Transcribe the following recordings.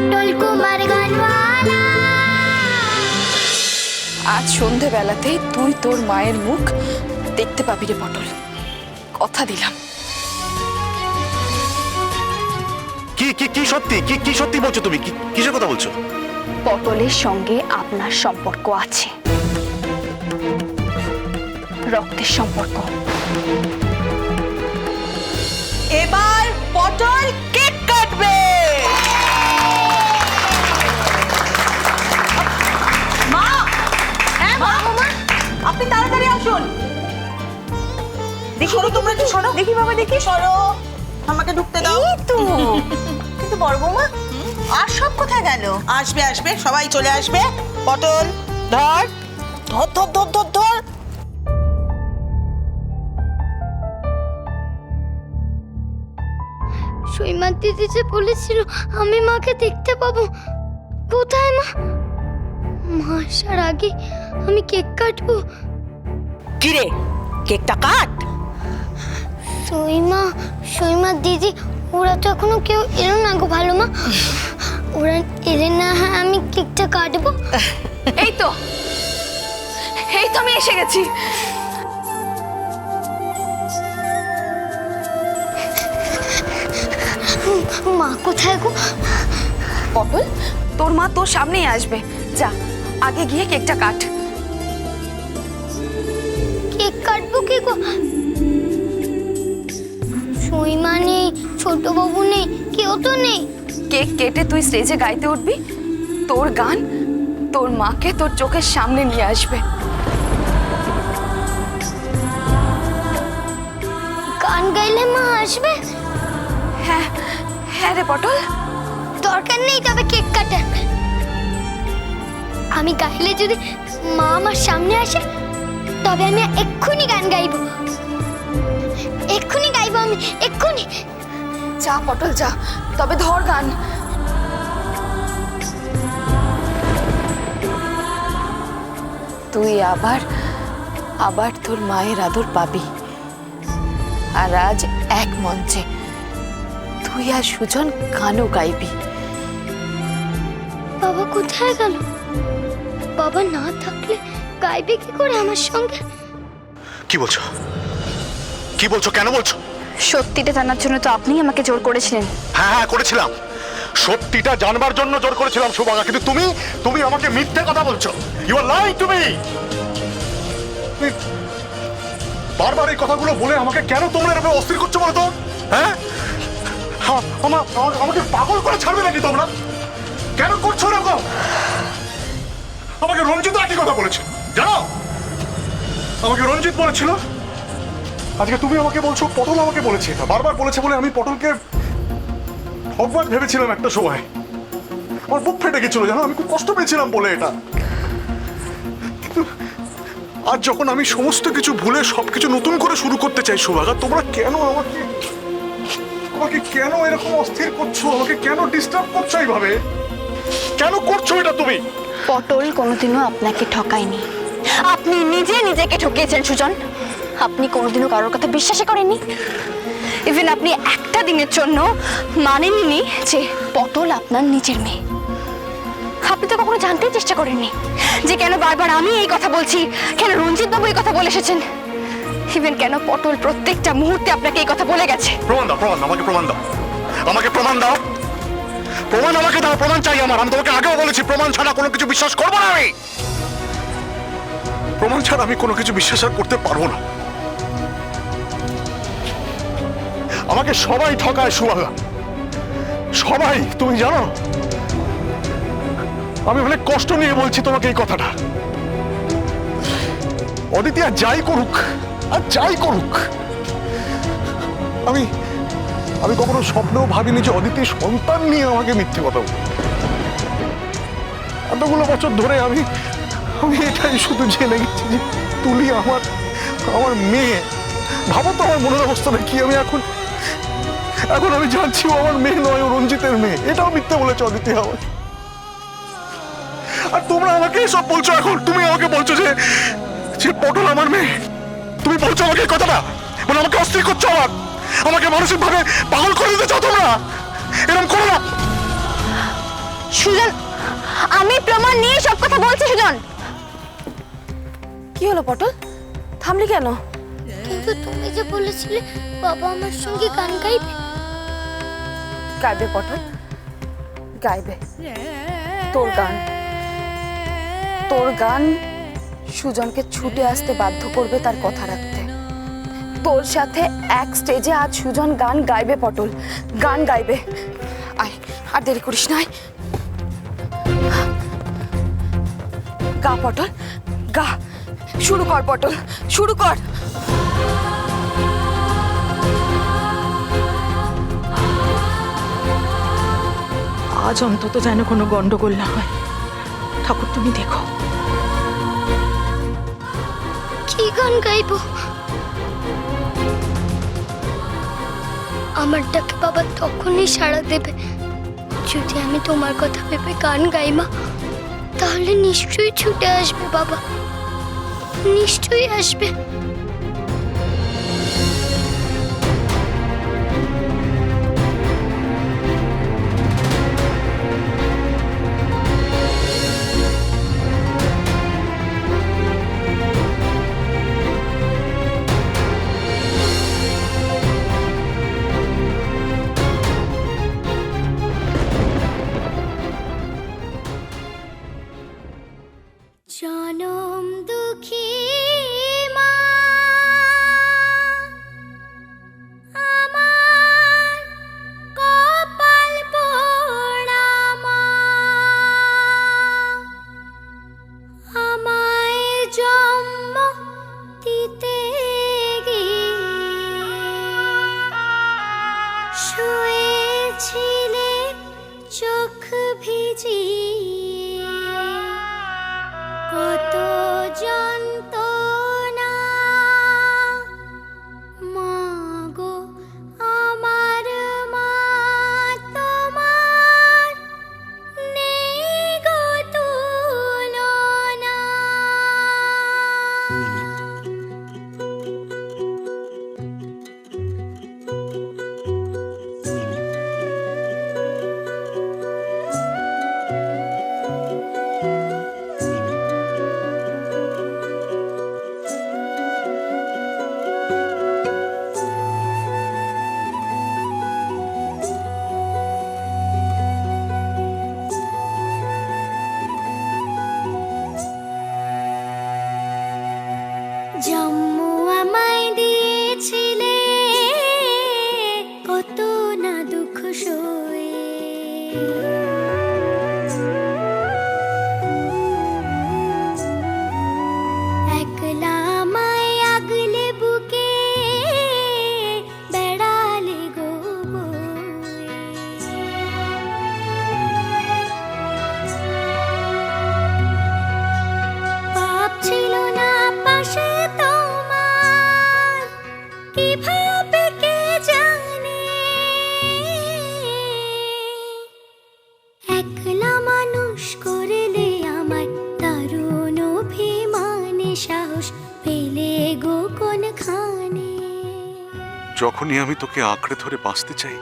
পটল কুমার গানওয়ালা। আজ সন্ধেবেলাতেই তুই তোর মায়ের মুখ দেখতে পাবি রে পটল। কথা দিলাম। কি কি কি সত্যি? কি কি সত্যি বলছো তুমি? কি কিসের কথা বলছো? পটলের সঙ্গে আপনার সম্পর্ক আছে। রক্তের সম্পর্ক। এবার পটল আপনি তাড়াতাড়ি আসুন। দেখি তোমরা একটু সরো। দেখি বাবা দেখি। সরো। আমাকে ঢুকতে দাও। এই তো। কিন্তু বড় বৌমা আর সব কোথায় গেল? আসবে আসবে সবাই চলে আসবে। পটল ধর ধর ধর ধর ধর ধর। সৈমা দিদি যে বলেছিল আমি মাকে দেখতে পাবো। কোথায় মা? মা আসার আগে আমি কেক কাটবো। কিরে কেকটা কাট। সইমা সইমা দিদি ওরা তো এখনও কেউ এলো না গো ভালো মা। ওরা এলে না হ্যাঁ আমি কেকটা কাটবো। এই তো এই তো আমি এসে গেছি। মা কোথায় গো? পটল তোর মা তোর সামনেই আসবে। যা আগে গিয়ে কেকটা কাট। কি সৈমা নেই ছোট বাবু নেই কেউ তো নেই। কেক কেটে তুই স্টেজে গাইতে উঠবি? তোর গান তোর মাকে তোর চোখের সামনে নিয়ে আসবে। গান গাইলে মা আসবে? হ্যাঁ হ্যাঁ রে পটল। দরকার নেই তবে কেক কাটার। আমি গাইলে যদি মা আমার সামনে আসে তবে আমি এক্ষুনি গান গাইবো। এক্ষুনি গাইবো আমি এক্ষুনি। যা পটল যা। তবে ধর গান। তুই আবার আবার তোর মায়ের আদর পাবি। আর আজ এক মঞ্চে তুই আর সুজন গানও গাইবি। বাবা কোথায় গেল? বাবা না থাকলে গাইবে কি করে আমার সঙ্গে? কি বলছো? কি বলছো? কেন বলছো? সত্যিটা জানার জন্য তো আপনিই আমাকে জোর করেছিলেন। হ্যাঁ হ্যাঁ করেছিলাম। সত্যিটা জানবার জন্য জোর করেছিলাম সুভাগা কিন্তু তুমি তুমি আমাকে মিথ্যে কথা বলছো। You are lying to me বারবার এই কথাগুলো বলে আমাকে কেন তোমরা এরকম অস্থির করছ বলো তো? হ্যাঁ? হ্যাঁ, আমা- আমা- আমাকে পাগল করে ছাড়বে নাকি তোমরা? কেন করছ এরকম? আমাকে রঞ্জিত একই কথা বলেছে। জানো আমাকে রঞ্জিত বলেছিল? আজকে তুমি আমাকে বলছো, পটল আমাকে বলেছে এটা। বারবার বলেছে বলে আমি পটলকে ভগবান ভেবেছিলাম একটা সময়। আমার বুক ফেটে গেছিল, জানো? আমি খুব কষ্ট পেয়েছিলাম বলে এটা। কিন্তু আজ যখন আমি সমস্ত কিছু ভুলে সবকিছু নতুন করে শুরু করতে চাই, সুভাগা, তোমরা কেন আমাকে আমাকে কেন এরকম অস্থির করছ? আমাকে কেন ডিস্টার্ব করছ এইভাবে? কেন করছ এটা তুমি? পটল কোনোদিনও আপনাকে ঠকায়নি। আপনি নিজে নিজেকে ঠকিয়েছেন, সুজন। আপনি কোনোদিনও কারোর কথা বিশ্বাসই করেননি। ইভেন আপনি একটা দিনের জন্য মানেননি যে পটল আপনার নিজের মেয়ে। আপনি তো কখনো জানতেই চেষ্টা করেননি যে কেন বারবার আমি এই কথা বলছি, কেন রঞ্জিত বাবু এই কথা বলে এসেছেন। ইভেন কেন পটল প্রত্যেকটা মুহূর্তে আপনাকে এই কথা বলে গেছে। প্রমাণ দাও, প্রমাণ, আমাকে প্রমাণ দাও। আমাকে প্রমাণ দাও। প্রমাণ আমাকে দাও, প্রমাণ চাই আমার। আমি তোমাকে আগেও বলেছি, প্রমাণ ছাড়া কোনো কিছু বিশ্বাস করব না আমি। প্রমাণ ছাড়া আমি কোনো কিছু বিশ্বাস আর করতে পারব না। আমাকে সবাই ঠকায় সুভাগা সবাই, তুমি জানো? আমি অনেক কষ্ট নিয়ে বলছি তোমাকে এই কথাটা। অদিতি আর যাই করুক, আর যাই করুক, আমি আমি কখনো স্বপ্নেও ভাবিনি যে অদিতি সন্তান নিয়ে আমাকে মিথ্যে কথা বলবে। এতগুলো বছর ধরে আমি আমি এটাই শুধু জেনে গেছি যে তুলি আমার আমার মেয়ে। ভাবো তো আমার মনের অবস্থাটা কি আমি এখন। এখন আমি জানছি ও আমার মেয়ে নয়, ও রঞ্জিতের মেয়ে। এটাও মিথ্যে বলেছে অদিতি আমার আর তোমরা আমাকে এসব বলছো এখন? তুমি আমাকে বলছো যে যে পটল আমার মেয়ে। তুমি বলছো আমাকে কথাটা? মানে আমাকে অস্থির করছ আমার আমাকে মানসিক ভাবে পাগল করে দিতে চাও তোমরা? এরকম করো না। সম্মান নিয়ে সব কথা বলছি, সুজন। কি হলো পটল? থামলি কেন? কিন্তু তুমি যে বলেছিলে বাবা আমার সঙ্গে গান গাইবে। গাইবে পটল? গাইবে। তোর গান। তোর গান সুজনকে ছুটে আসতে বাধ্য করবে তার কথা রাখতে। তোর সাথে এক স্টেজে আজ সুজন গান গাইবে পটল। গান গাইবে। আয় আর দেরি করিস না আয়। গা পটল গা। শুরু কর, পটল। শুরু কর। আজ অন্তত যেন কোনো গন্ডগোল না হয়। ঠাকুর, তুমি দেখো। কি গান গাইবো? আমার ডাকে বাবা তখনই সাড়া দেবে। যদি আমি তোমার কথা ভেবে গান গাই মা, তাহলে নিশ্চয়ই ছুটে আসবে বাবা। নিশ্চয়ই আসবে। যখনই আমি তোকে আঁকড়ে ধরে বাঁচতে চাই,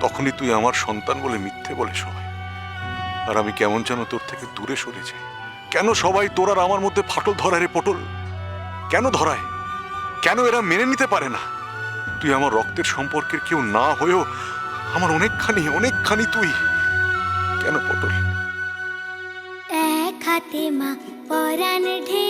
তখনই তুই আমার সন্তান বলে মিথ্যে বলে সবাই আর আমি কেমন যেন তোর থেকে দূরে সরে যাই। কেন সবাই তোর আর আমার মধ্যে ফাটল ধরায় রে পটল? কেন ধরায়? কেন এরা মেনে নিতে পারে না? তুই আমার রক্তের সম্পর্কের কেউ না হয়েও আমার অনেকখানি অনেকখানি তুই। কেন পটল? এক হাতে মা পরাণ ঢেলে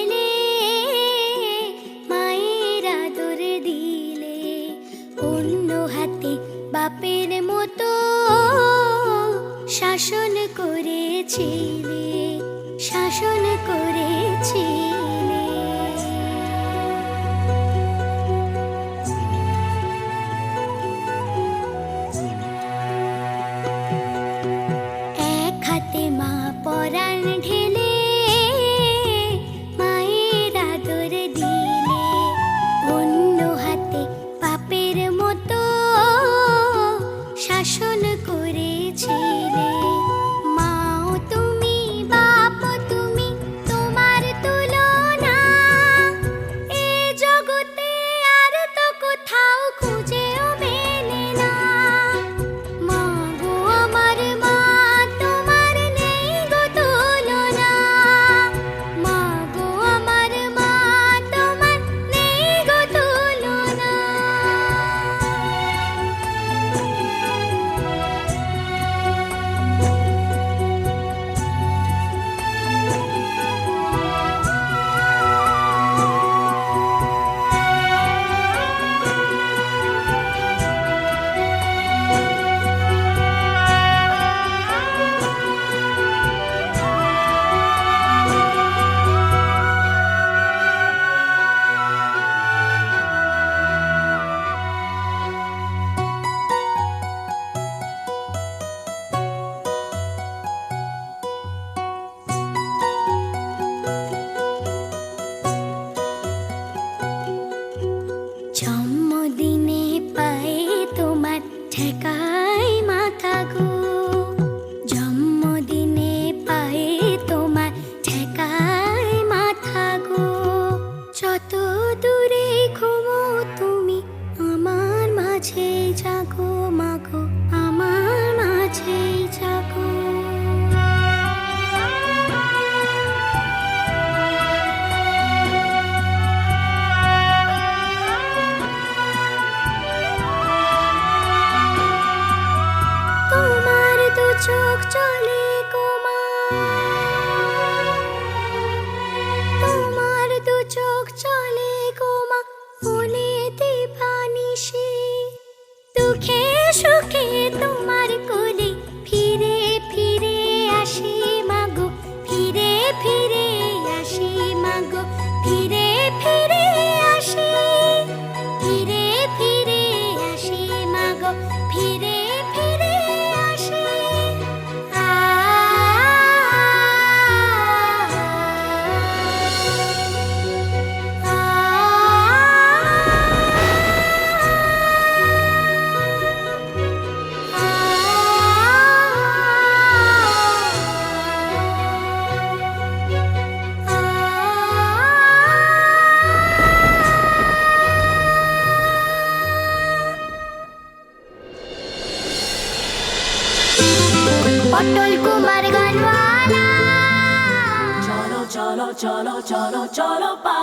cholo, cholo, cholo, paltai.